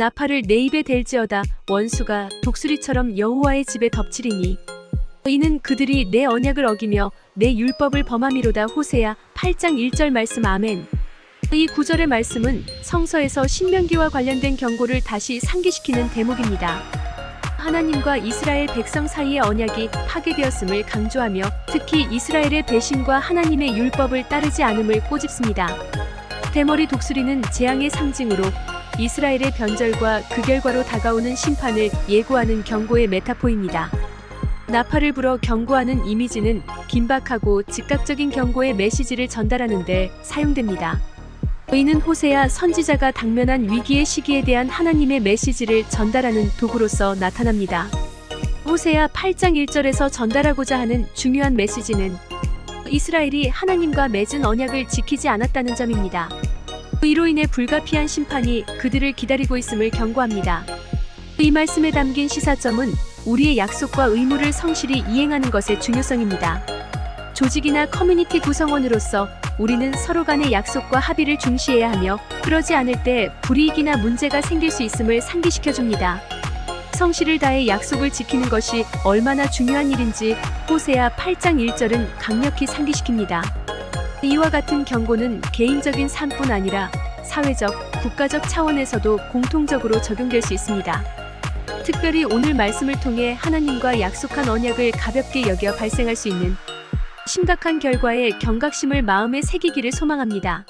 나팔을 내 입에 댈지어다 원수가 독수리처럼 여호와의 집에 덮치리니 이는 그들이 내 언약을 어기며 내 율법을 범함이로다 호세야 8장 1절 말씀 아멘 이 구절의 말씀은 성서에서 신명기와 관련된 경고를 다시 상기시키는 대목입니다. 하나님과 이스라엘 백성 사이의 언약이 파괴되었음을 강조하며 특히 이스라엘의 배신과 하나님의 율법을 따르지 않음을 꼬집습니다. 대머리 독수리는 재앙의 상징으로 이스라엘의 변절과 그 결과로 다가오는 심판을 예고하는 경고의 메타포입니다. 나팔을 불어 경고하는 이미지는 긴박하고 즉각적인 경고의 메시지를 전달하는 데 사용됩니다. 이는 호세아 선지자가 당면한 위기의 시기에 대한 하나님의 메시지를 전달하는 도구로서 나타납니다. 호세아 8장 1절에서 전달하고자 하는 중요한 메시지는 이스라엘이 하나님과 맺은 언약을 지키지 않았다는 점입니다. 이로 인해 불가피한 심판이 그들을 기다리고 있음을 경고합니다. 이 말씀에 담긴 시사점은 우리의 약속과 의무를 성실히 이행하는 것의 중요성입니다. 조직이나 커뮤니티 구성원으로서 우리는 서로 간의 약속과 합의를 중시해야 하며 그러지 않을 때 불이익이나 문제가 생길 수 있음을 상기시켜 줍니다. 성실을 다해 약속을 지키는 것이 얼마나 중요한 일인지 호세아 8장 1절은 강력히 상기시킵니다. 이와 같은 경고는 개인적인 삶뿐 아니라 사회적, 국가적 차원에서도 공통적으로 적용될 수 있습니다. 특별히 오늘 말씀을 통해 하나님과 약속한 언약을 가볍게 여겨 발생할 수 있는 심각한 결과에 경각심을 마음에 새기기를 소망합니다.